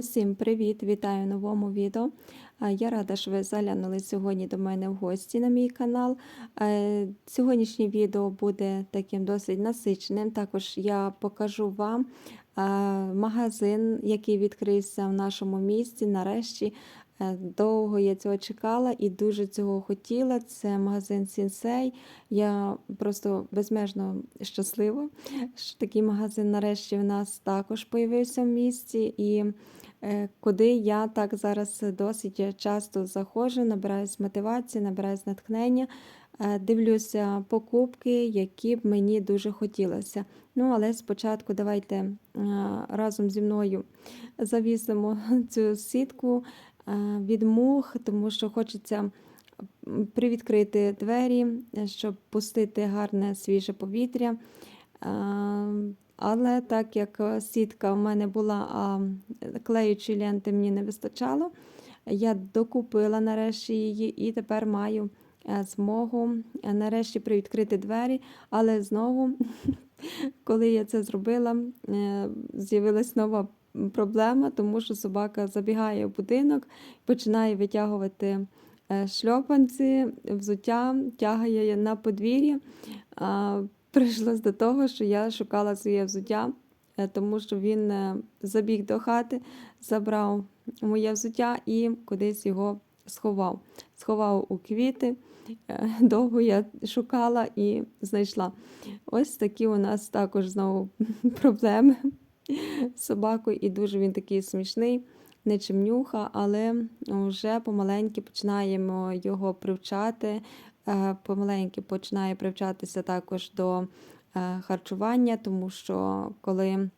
Усім привіт! Вітаю в новому відео. Я рада, що ви заглянули сьогодні до мене в гості на мій канал. Сьогоднішнє відео буде таким досить насиченим. Також я покажу вам магазин, який відкрився в нашому місті. Нарешті Е, довго я цього чекала і дуже цього хотіла. Це магазин Сінсей. Я просто безмежно щаслива, що такий магазин нарешті в нас також появився в місті. І куди я так зараз досить часто заходжу, набираюсь мотивації, набираюсь натхнення, е, дивлюся покупки, які б мені дуже хотілося. Ну, але спочатку давайте е, разом зі мною завісимо цю сітку е, від мух, тому що хочеться привідкрити двері, е, щоб пустити гарне свіже повітря. Але так як е, сітка в мене була, а клеючої ленти мені не вистачало, я докупила нарешті її і тепер маю е, змогу е, нарешті привідкрити двері, але знову, коли я це зробила, з'явилась нова проблема, тому що собака забігає в будинок, починає витягувати шльопанці, взуття, тягає на подвір'я. Прийшлось до того, що я шукала своє взуття, е, тому що він е, забіг до хати, забрав моє взуття і кудись його сховав. Сховав у квіти. Е, Довго я шукала і знайшла. Ось такі у нас також знову проблеми з собакою, і дуже він такий смішний, не чимнюха, але вже помаленьки починаємо його привчати. Е, Помаленьки починає привчатися також до е, харчування, тому що коли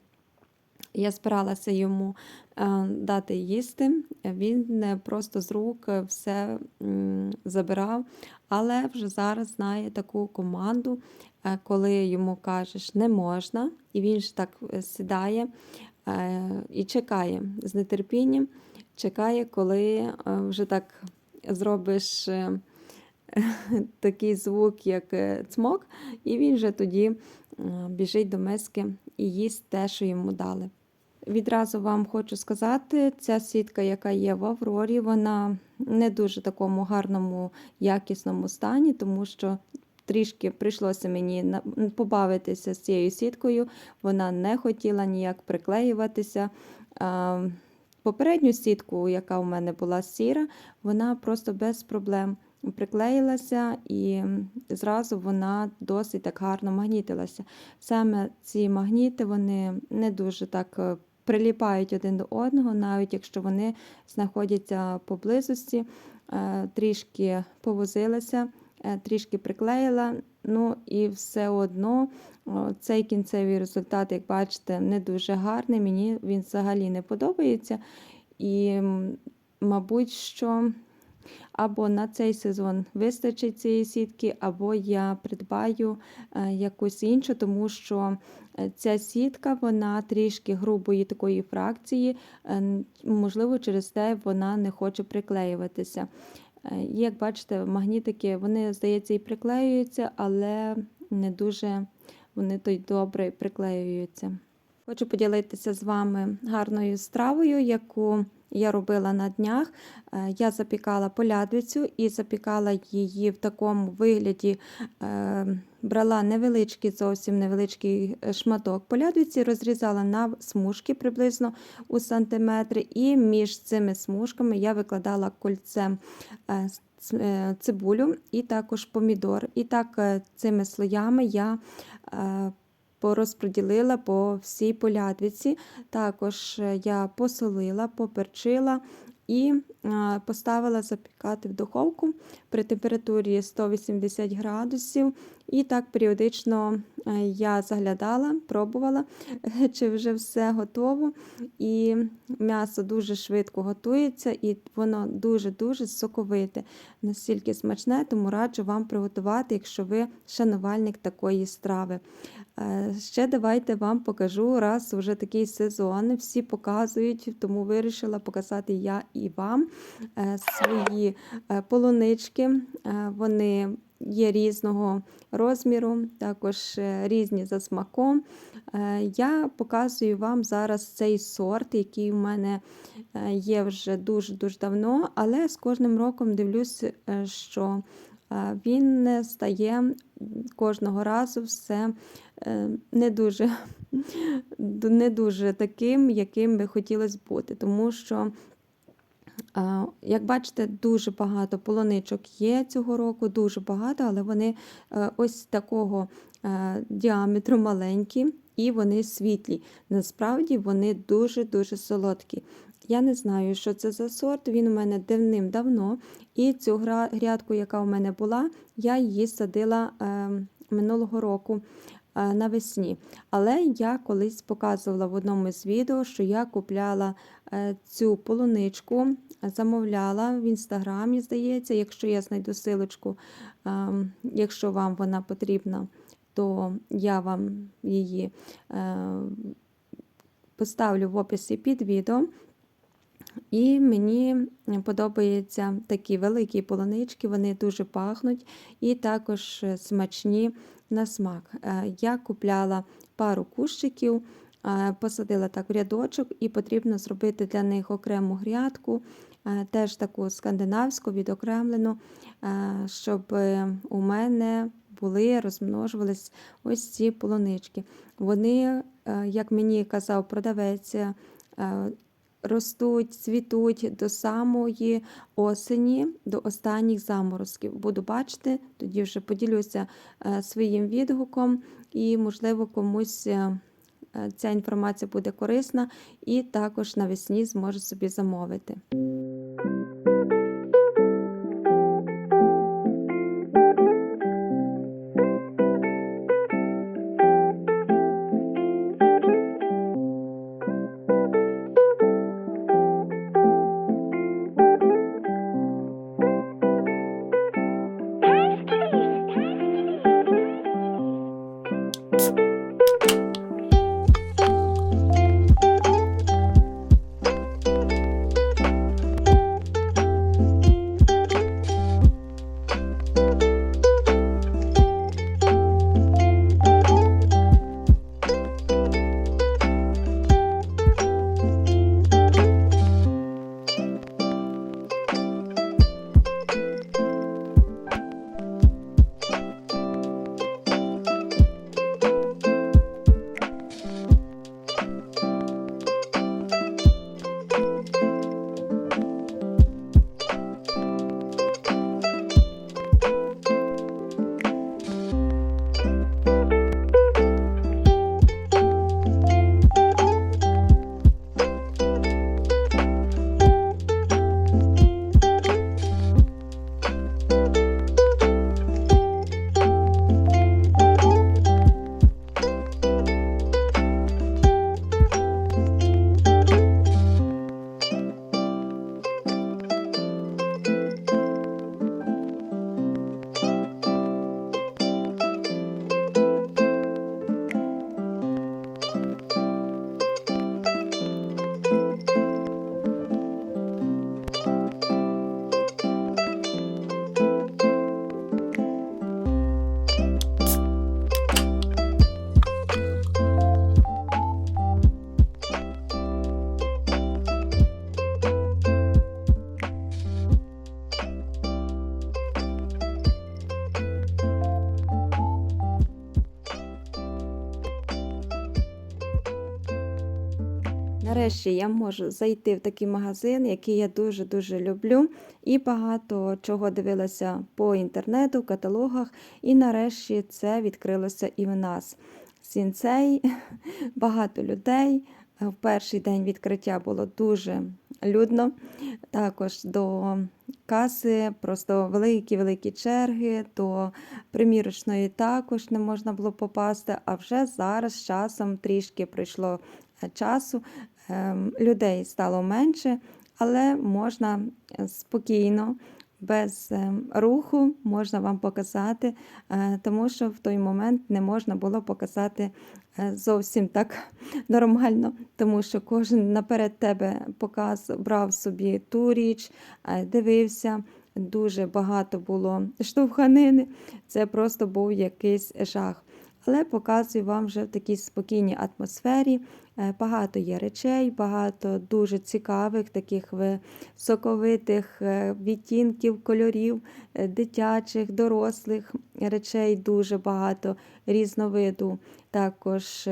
я спиралася йому е, дати їсти, він просто з рук все забирав, але вже зараз знає таку команду, коли йому кажеш не можна, і він ж так сідає і чекає з нетерпінням, чекає, коли вже так зробиш. Такий звук, як е, цмок, і він вже тоді е, біжить до миски і їсть те, що йому дали. Відразу вам хочу сказати, ця сітка, яка є в Аврорі, вона не дуже такому гарному, якісному стані, тому що трішки прийшлося мені побавитися з цією сіткою. Вона не хотіла ніяк приклеюватися. Попередню сітку, яка у мене була сіра, вона просто без проблем приклеїлася і зразу вона досить так гарно магнітилася. Саме ці магніти вони не дуже так е, приліпають один до одного, навіть якщо вони знаходяться поблизості, Е, трішки повозилася, е, трішки приклеїла. Ну і все одно цей кінцевий результат, як бачите, не дуже гарний. Мені він взагалі не подобається. І, мабуть, що або на цей сезон вистачить цієї сітки, або я придбаю е, якусь іншу, тому що е, ця сітка вона трішки грубої такої фракції, е, можливо, через те вона не хоче приклеюватися. Як бачите, магнітики, вони, здається, і приклеюються, але не дуже вони то й добре приклеюються. Хочу поділитися з вами гарною стравою, яку я робила на днях. Е, Я запікала полядвицю і запікала її в такому вигляді. е, Брала невеличкий, зовсім невеличкий е, шматок полядвиці, розрізала на смужки приблизно у сантиметри, і між цими смужками я викладала кольцем цибулю і також помідор. І так цими слоями я порозподілила по всій полядвиці. Також е, я посолила, поперчила і е, поставила запікати в духовку при температурі 180 градусів. І так періодично е, я заглядала, пробувала, чи вже все готово. І м'ясо дуже швидко готується, і воно дуже-дуже соковите, настільки смачне, тому раджу вам приготувати, якщо ви шанувальник такої страви. Е, Ще давайте вам покажу, раз вже такий сезон, всі показують, тому вирішила показати я і вам е, свої е, полунички. Вони є різного розміру, також різні за смаком. Я показую вам зараз цей сорт, який у мене є вже дуже-дуже давно, але з кожним роком дивлюсь, що він стає кожного разу все е, не дуже, не дуже таким, яким би хотілося бути. Тому що Як бачите, дуже багато полоничок є цього року, дуже багато, але вони е, ось такого е, діаметру маленькі і вони світлі. Насправді вони дуже-дуже солодкі. Я не знаю, що це за сорт. Він у мене давним-давно. І цю грядку, яка у мене була, я її садила е, минулого року е, навесні. Але я колись показувала в одному з відео, що я купляла е, цю полуничку, замовляла в інстаграмі, здається, якщо я знайду силочку, е, якщо вам вона потрібна, то я вам її е, поставлю в описі під відео. І мені подобаються такі великі полунички, вони дуже пахнуть і також е, смачні на смак. Е, Я купляла пару кущиків, е, посадила так в рядочок, і потрібно зробити для них окрему грядку, теж таку скандинавську, відокремлену, щоб у мене були, розмножувались ось ці полунички. Вони, як мені казав продавець, ростуть, цвітуть до самої осені, до останніх заморозків. Буду бачити, тоді вже поділюся е, своїм відгуком, і, можливо, комусь е, ця інформація буде корисна, і також навесні зможу собі замовити. Нарешті я можу зайти в такий магазин, який я дуже-дуже люблю, і багато чого дивилася по інтернету, в каталогах. І нарешті це відкрилося і в нас. Сінцей, багато людей. В перший день відкриття було дуже людно. Також до каси просто великі-великі черги, до примірочної також не можна було попасти. А вже зараз часом трішки пройшло е, часу. Ем, Людей стало менше, але можна е, спокійно, без ем, руху можна вам показати, е, тому що в той момент не можна було показати е, зовсім так нормально, тому що кожен наперед тебе показ брав собі ту річ, дивився. дуже багато було штовханини. Це просто був якийсь жах. Але показую вам вже в такій спокійній атмосфері. Е, Багато є речей, багато дуже цікавих, таких соковитих е, відтінків, кольорів, е, дитячих, дорослих речей дуже багато різновиду. Також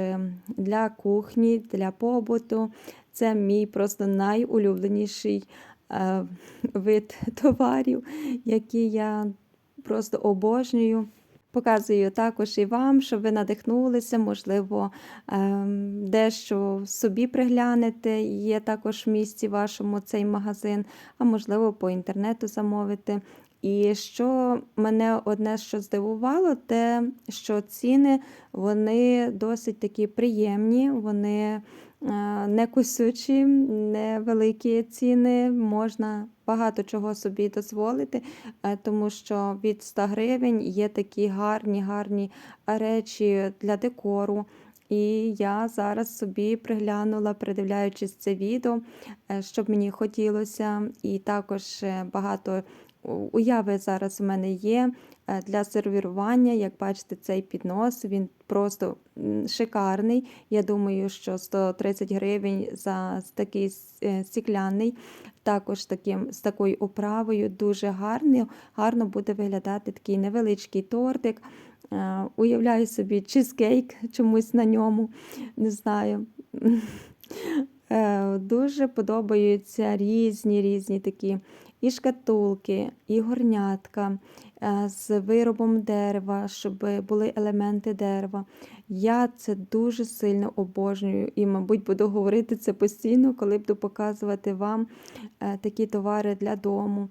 для кухні, для побуту. Це мій просто найулюбленіший вид товарів, які я просто обожнюю. Показую також і вам, щоб ви надихнулися, можливо, ем, дещо собі приглянете. Є також в місті вашому цей магазин, а можливо, по інтернету замовити. І що мене одне що здивувало, те, що ціни вони досить такі приємні, вони не кусючі, невеликі ціни, можна багато чого собі дозволити, е, тому що від 100 гривень є такі гарні, гарні речі для декору. І я зараз собі приглянула, придивляючись це відео, е, щоб мені хотілося, і також е, багато уяви зараз у мене є е, для сервірування. Як бачите, цей піднос він просто шикарний. Я думаю, що 130 гривень за такий е, стікляний, також таким, з такою оправою, дуже гарно, гарно буде виглядати такий невеличкий тортик. Е, Уявляю собі чизкейк чомусь на ньому, не знаю. Дуже подобаються різні різні такі і шкатулки, і горнятка е, з виробом дерева, щоб були елементи дерева. Я це дуже сильно обожнюю і, мабуть, буду говорити це постійно, коли буду показувати вам е, такі товари для дому.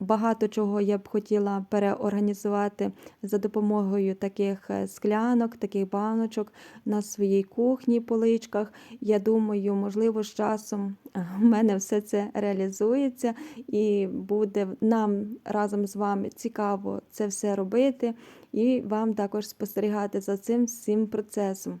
Багато чого я б хотіла переорганізувати за допомогою таких е, склянок, таких баночок на своїй кухні, поличках. Я думаю, можливо, з часом е, в мене все це реалізується і буде нам разом з вами цікаво це все робити, і вам також спостерігати за цим всім процесом.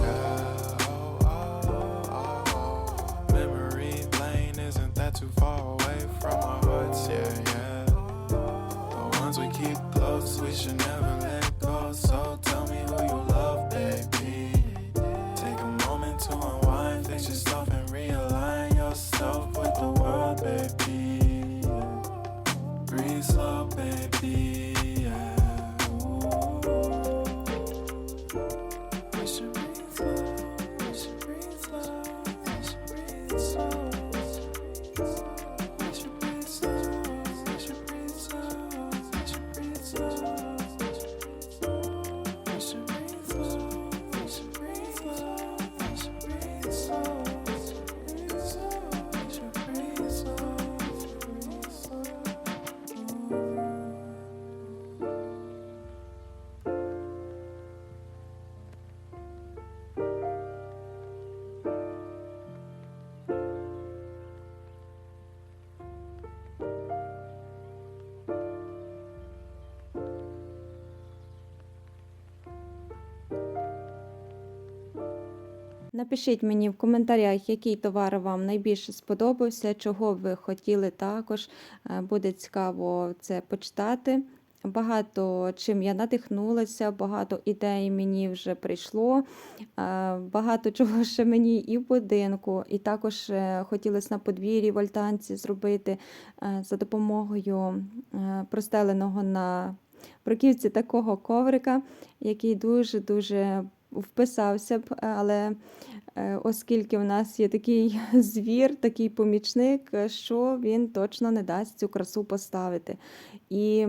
Isn't too far away from our hearts, yeah, yeah. The ones we keep close, we should never let go. So tell me who you love, baby. Take a moment to unwind, fix yourself and realign yourself with the world, baby. Breathe slow, baby. Напишіть мені в коментарях, який товар вам найбільше сподобався, чого ви хотіли також. Е, Буде цікаво це почитати. Багато чим я надихнулася, багато ідей мені вже прийшло, е, багато чого ще мені і в будинку, і також е, хотілося на подвір'ї в альтанці зробити за допомогою простеленого на бруківці такого коврика, який дуже-дуже вписався б, але е, оскільки у нас є такий звір, такий помічник, е, що він точно не дасть цю красу поставити. І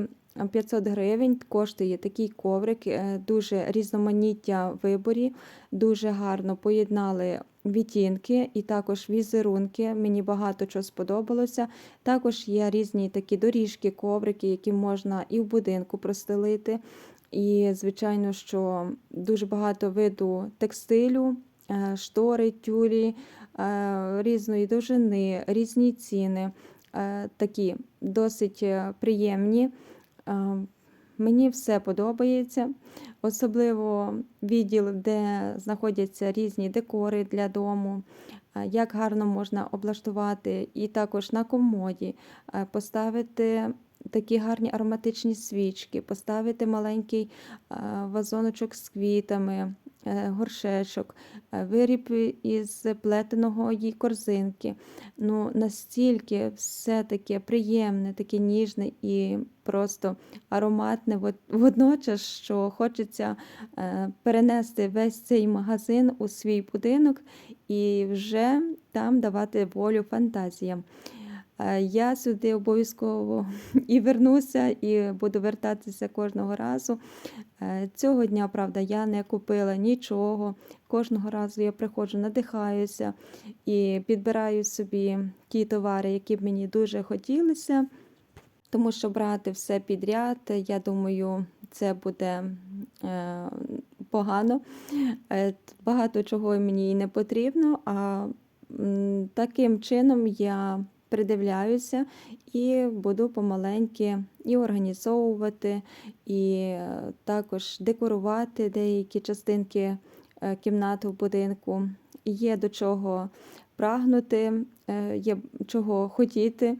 500 гривень коштує такий коврик, е, дуже різноманіття в виборі, дуже гарно поєднали відтінки і також візерунки. Мені багато чого сподобалося. Також є різні такі доріжки, коврики, які можна і в будинку простелити. І, звичайно, що дуже багато виду текстилю, е, штори, тюлі е, різної довжини, різні ціни, е, такі досить приємні. Мені все подобається, особливо відділ, де знаходяться різні декори для дому, як гарно можна облаштувати, і також на комоді поставити такі гарні ароматичні свічки, поставити маленький вазоночок з квітами, е, горшечок, е, виріб із плетеного її корзинки. Ну, настільки все таке приємне, таке ніжне і просто ароматне водночас, що хочеться е, перенести весь цей магазин у свій будинок і вже там давати волю фантазіям. Е, Я сюди обов'язково і вернуся, і буду вертатися кожного разу. Е, Цього дня, правда, я не купила нічого. Кожного разу я приходжу, надихаюся і підбираю собі ті товари, які б мені дуже хотілося. Тому що брати все підряд, я думаю, це буде е, погано. Багато чого мені і не потрібно, а таким чином я придивляюся і буду помаленьки і організовувати, і е, також декорувати деякі частинки е, кімнати в будинку. Є до чого прагнути, е, є чого хотіти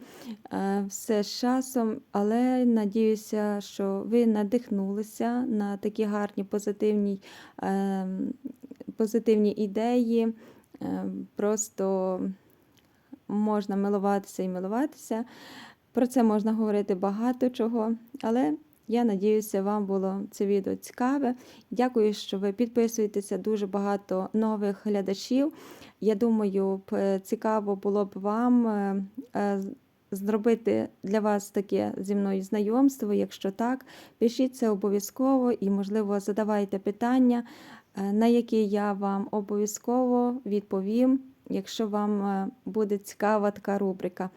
все з часом, але надіюся, що ви надихнулися на такі гарні позитивні, е, позитивні ідеї. Е, Просто можна милуватися і милуватися. Про це можна говорити багато чого, але я надіюся, вам було це відео цікаве. Дякую, що ви підписуєтеся. Дуже багато нових глядачів. Я думаю, цікаво було б вам е, е, зробити для вас таке зі мною знайомство. Якщо так, пишіть це обов'язково і, можливо, задавайте питання, е, на які я вам обов'язково відповім, якщо вам е, буде цікава така рубрика.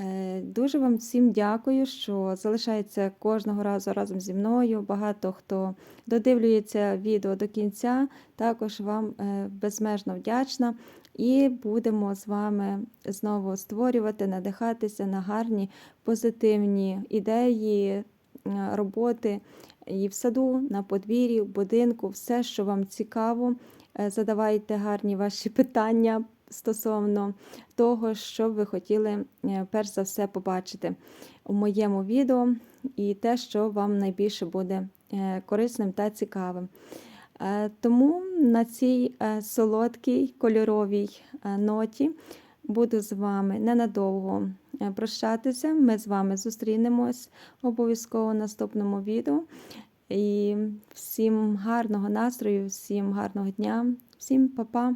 Е, Дуже вам всім дякую, що залишається кожного разу разом зі мною. Багато хто додивлюється відео до кінця. Також вам е, безмежно вдячна. І будемо з вами знову створювати, надихатися на гарні позитивні ідеї, роботи і в саду, на подвір'ї, в будинку, все, що вам цікаво. Задавайте гарні ваші питання стосовно того, що ви хотіли е, перш за все побачити у моєму відео, і те, що вам найбільше буде е, корисним та цікавим. Е, Тому на цій солодкій кольоровій ноті буду з вами ненадовго прощатися. Ми з вами зустрінемось обов'язково в наступному відео. І всім гарного настрою, всім гарного дня, всім па-па!